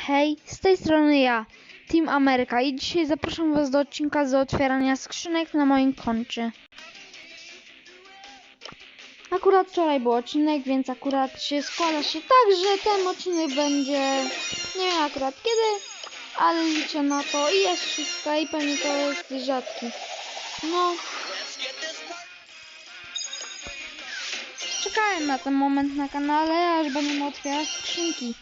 Hej, z tej strony ja, Team Ameryka i dzisiaj zapraszam Was do odcinka z otwierania skrzynek na moim koncie. Akurat wczoraj był odcinek, więc akurat się składa się tak, że ten odcinek będzie, nie wiem akurat kiedy, ale liczę na to i jest wszystko i pewnie to jest rzadki. No, czekałem na ten moment na kanale, aż będę otwierać skrzynki.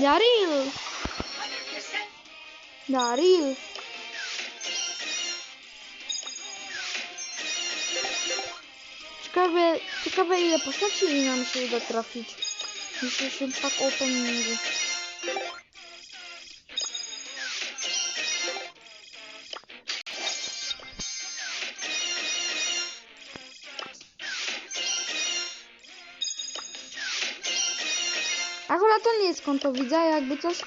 Daryl! Daryl! Ciekawe, ciekawe ile postaci nam się uda trafić w dzisiejszym pack openingu. Akurat to nie jest konto widza, jakby coś.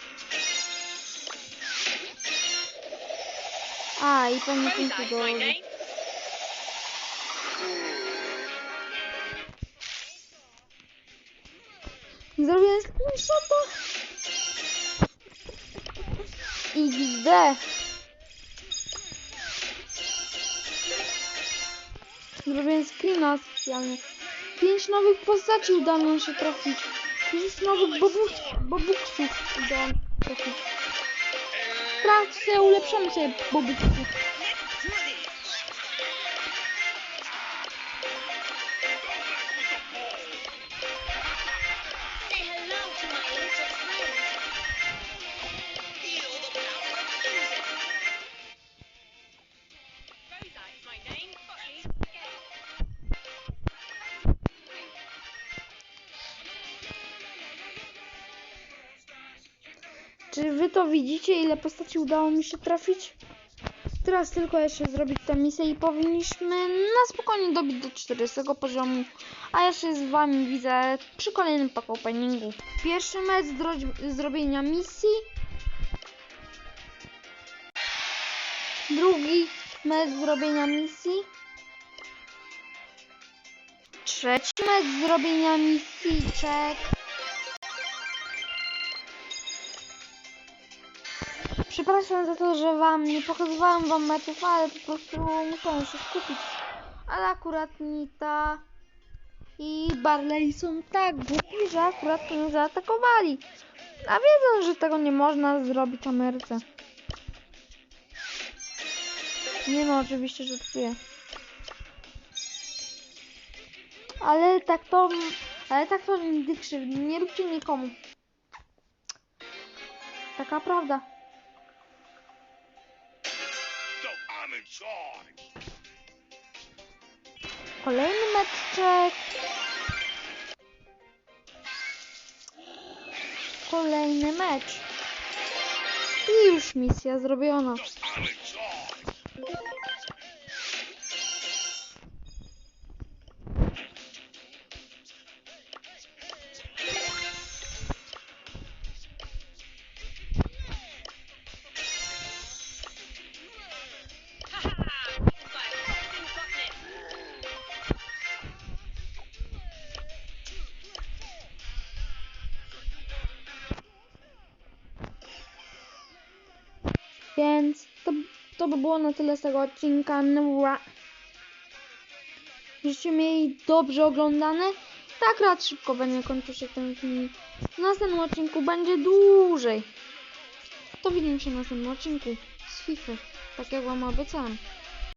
A, i pewnie punkty do... Zrobię screenshota. XD. Zrobię screena specjalnie. Pięć nowych postaci udało mi się trafić. Pięć nowych bobuksów trafić. Teraz sobie ulepszamy sobie bobuksów. Say hello to my little Czy wy to widzicie, ile postaci udało mi się trafić? Teraz tylko jeszcze zrobić tę misję i powinniśmy na spokojnie dobić do 40 poziomu. A ja się z wami widzę przy kolejnym pack openingu. Pierwszy mecz zrobienia misji. Drugi mecz zrobienia misji. Trzeci mecz zrobienia misji. Czek. Przepraszam za to, że wam nie pokazywałam wam meczów, ale po prostu musiałam się skupić. Ale akurat Nita i Barley są tak głupi, że akurat mnie zaatakowali. A wiedzą, że tego nie można zrobić Ameryce. Nie no, oczywiście, że czuję. Ale tak to, ale tak to nigdy krzywdy. Nie róbcie nikomu. Taka prawda. Kolejny meczek. Kolejny mecz. I już misja zrobiona. Więc to, to by było na tyle z tego odcinka. Nura. Żebyście mieli dobrze oglądane. Tak rad szybko będzie kończył się ten filmik. W następnym odcinku będzie dłużej. To widzimy się w następnym odcinku z FIFA. Tak jak wam obiecałam.